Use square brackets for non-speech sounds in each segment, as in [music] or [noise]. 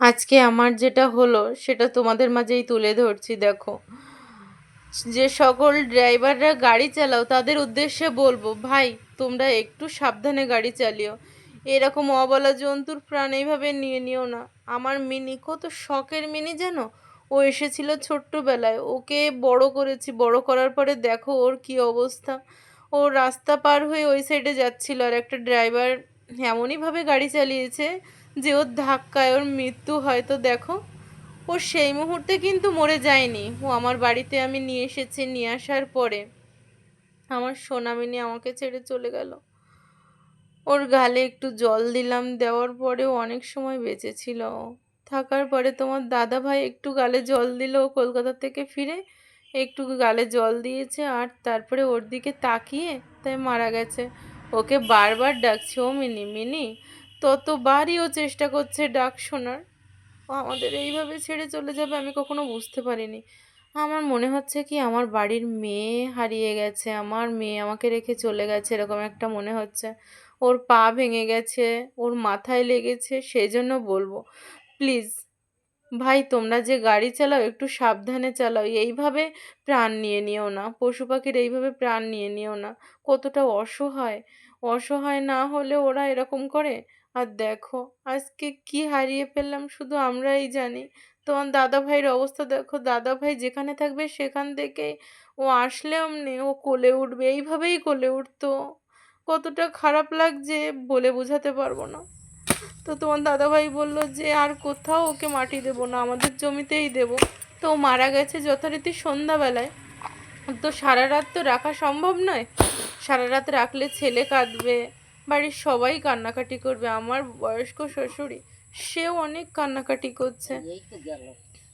আজকে আমার যেটা হলো, সেটা তোমাদের মাঝেই তুলে ধরছি, দেখো। যে সকল ড্রাইভাররা গাড়ি চালাও, তাদের উদ্দেশ্যে বলব, ভাই, তোমরা একটু সাবধানে গাড়ি চালিও। এরকম অবলা জন্তুর প্রাণ এইভাবে নিয়ে নিও না। আমার মিনি, কত শখের মিনি যেন? ও এসেছিল ছোট্টবেলায়। ওকে বড় করেছি, বড় করার পরে দেখো ওর কি অবস্থা। ও রাস্তা পার হয়ে ওই সাইডে যাচ্ছিল, আর একটা ড্রাইভার এমনইভাবে গাড়ি চালিয়েছে যে ওর ধাক্কায় ওর মৃত্যু হয়তো দেখো, ও সেই মুহূর্তে কিন্তু মরে যায়নি। ও আমার বাড়িতে আমি নিয়ে এসেছি, নিয়ে আসার পরে আমার সোনামিনী আমাকে ছেড়ে চলে গেল। ওর গালে একটু জল দিলাম, দেওয়ার পরেও অনেক সময় বেঁচে ছিল। ও। থাকার পরে তোমার দাদা ভাই একটু গালে জল দিল কলকাতা থেকে ফিরে একটু গালে জল দিয়েছে আর তারপরে ওর দিকে তাকিয়ে তাই মারা গেছে। ওকে বারবার ডাকছে, ও মিনি মিনি ততবারই ও চেষ্টা করছে ডাক শোনার। ও আমাদের এইভাবে ছেড়ে চলে যাবে আমি কখনো বুঝতে পারিনি। আমার মনে হচ্ছে কি আমার বাড়ির মেয়ে হারিয়ে গেছে, আমার মেয়ে আমাকে রেখে চলে গেছে এরকম একটা মনে হচ্ছে। ওর পা ভেঙে গেছে, ওর মাথায় লেগেছে সেই জন্য বলব, প্লিজ, ভাই তোমরা যে গাড়ি চালাও একটু সাবধানে চালাও, এইভাবে প্রাণ নিয়ে নিও না, পশু পাখির এইভাবে প্রাণ নিয়ে নিও না, কতটা অসহায়। অসহায় না হলে ওরা এরকম করে? আর দেখো, আজকে কি হারিয়ে ফেললাম শুধু আমরাই জানি। তোমার দাদা ভাইয়ের অবস্থা দেখো দাদা ভাই যেখানে থাকবে সেখান থেকে ও আসলে অমনি ও কোলে উঠবে, এইভাবেই কোলে উঠতো। কতটা খারাপ লাগছে বলে বোঝাতে পারব না। তো তোমার দাদাভাই বলল যে, আর কোথাও ওকে মাটি দেবো না, আমাদের জমিতেই দেবো। তো ও মারা গেছে যথারীতি সন্ধ্যাবেলায়। তো সারা রাত তো রাখা সম্ভব নয়। সারা রাত রাখলে ছেলে কাঁদবে। বাড়ির সবাই কান্নাকাটি করবে আমার বয়স্ক শ্বশুরই সেও অনেক কান্নাকাটি করছে।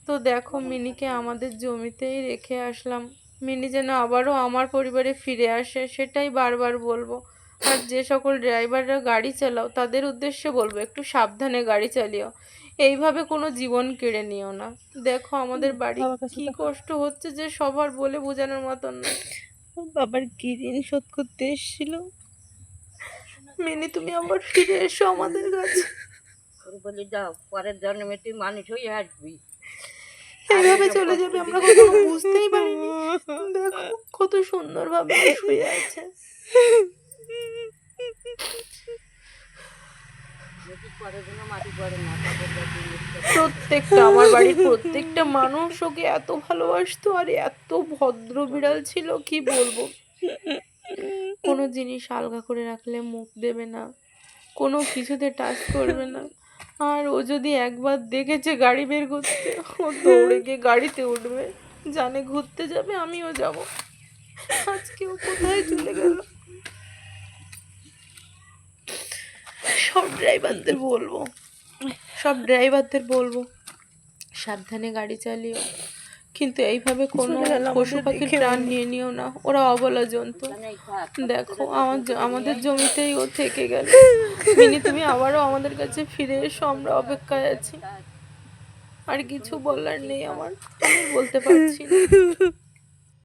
তো দেখো মিনিকে আমাদের জমিতেই রেখে আসলাম। মিনি যেন আবারও আমার পরিবারে ফিরে আসে সেটাই বারবার বলব। আর যে সকল ড্রাইভাররা গাড়ি চালাও তাদের উদ্দেশ্যে বলব একটু সাবধানে গাড়ি চালিও। এইভাবে কোনো জীবন কেড়ে নিও না। দেখো আমাদের বাড়ি কি কষ্ট হচ্ছে যে সবার বলে বোঝানোর মতন না। বাবার কি ঋণ শোধ করতে এসেছিল? মিনি তুমি আবার ফিরে এসো আমাদের কাছে। বলি যাও পরের জন্মে তুই মানুষ হয়ে আসবি। এইভাবে চলে যাবে আমরা কখনো বুঝতেই পারিনি। দেখো কত সুন্দরভাবে শুয়ে আছে। প্রত্যেকটা আমার বাড়ির প্রত্যেকটা মানুষ ওকে এত ভালোবাসতো আর এত ভদ্র বিড়াল ছিল কি বলব? কোনো জিনিস আলগা করে রাখলে মুখ দেবে না। কোনো কিছুতে টাচ করবে না। আর ও যদি একবার দেখেছে গাড়ি বের করতে, ও দৌড়ে গিয়ে গাড়িতে উঠবে। জানে ঘুরতে যাবে, আমিও যাব। আজকে ও কোথায় চলে গেল? সব ড্রাইভারদের বলব। সব ড্রাইভারদের বলব, সাবধানে গাড়ি চালিও। কিন্তু এইভাবে কোনো পশু পাখির প্রাণ নিয়ে নিও না। ওরা অবলা জন্তু। দেখো আমার আমাদের জমিতেই ও থেকে গেল। [laughs] মিনি তুমি আবারও আমাদের কাছে ফিরে এসো আমরা অপেক্ষায় আছি। আর কিছু বলার নেই আমার আমি বলতে পারছি না। [laughs]